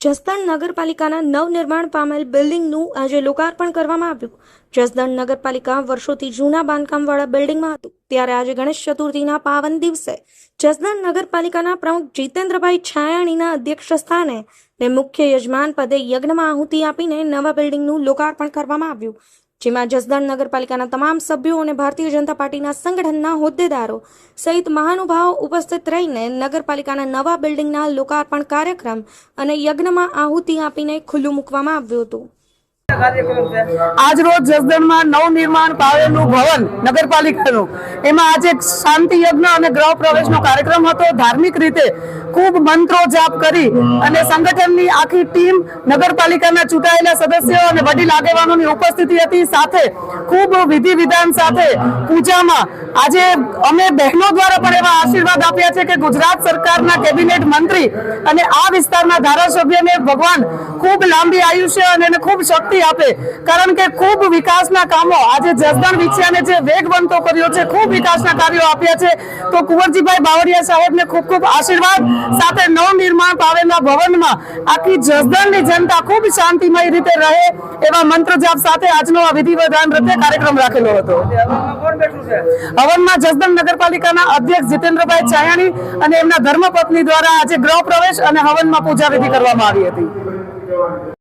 જસદણ નગરપાલિકાના નવનિર્માણ પામેલ બિલ્ડિંગનું આજે લોકાર્પણ કરવામાં આવ્યું. જસદણ નગરપાલિકા વર્ષોથી જૂના બાંધકામવાળા બિલ્ડિંગમાં હતું. ત્યારે આજે ગણેશ ચતુર્થીના પાવન દિવસે જસદણ નગરપાલિકાના પ્રમુખ જીતેન્દ્રભાઈ છાયાણીના અધ્યક્ષ સ્થાને ને મુખ્ય યજમાન પદે યજ્ઞમાં આહુતિ આપીને નવા બિલ્ડિંગનું લોકાર્પણ કરવામાં આવ્યું. જેમાં જસદણ નગરપાલિકાના તમામ સભ્યો અને ભારતીય જનતા પાર્ટીના સંગઠનના હોદ્દેદારો સહિત મહાનુભાવો ઉપસ્થિત રહીને નગરપાલિકાના નવા બિલ્ડિંગના લોકાર્પણ કાર્યક્રમ અને યજ્ઞમાં આહુતિ આપીને ખુલ્લું મૂકવામાં આવ્યું હતું. આજ રોજ જસદણમાં નવનિર્માણ પાવેલું ભવન નગરપાલિકાનું. એમાં આજે શાંતિ યજ્ઞ અને ગ્રહ પ્રવેશનો કાર્યક્રમ હતો. ધાર્મિક રીતે ખૂબ મંત્રો જાપ કરી અને સંગઠનની આખી ટીમ નગરપાલિકાના ચૂંટાયેલા સદસ્યો અને વડીલ આગેવાનોની ઉપસ્થિતિ હતી. સાથે ખૂબ વિધિ વિધાન સાથે પૂજામાં આજે અમે બહેનો દ્વારા પણ એવા આશીર્વાદ આપ્યા છે કે ગુજરાત સરકારના કેબિનેટ મંત્રી અને આ વિસ્તારના ધારાસભ્યને ભગવાન ખૂબ લાંબી આયુષ્ય અને ખૂબ શક્તિ આપે. કારણ કે ખૂબ વિકાસના કામો આજે જસદણ વિછિયાને જે વેગ બનતો કર્યો છે, ખૂબ વિકાસના કાર્યો આપ્યા છે. તો કુંવરજીભાઈ બાવળિયા સાહેબને ખૂબ ખૂબ આશીર્વાદ. સાથે નવનિર્માણ પાવેલા ભવનમાં આખી જસદણની જનતા ખૂબ શાંતિમય રીતે રહે એવા મંત્ર જાપ સાથે આજનો આ વિધિ વિધાન પ્રત્યે કાર્યક્રમ રાખેલો હતો. હવનમાં જસદણ નગરપાલિકાના અધ્યક્ષ જીતેન્દ્રભાઈ ચાયાણી અને એમના ધર્મપત્ની દ્વારા આજે ગૃહ પ્રવેશ અને હવનમાં પૂજા વિધિ કરવામાં આવી હતી.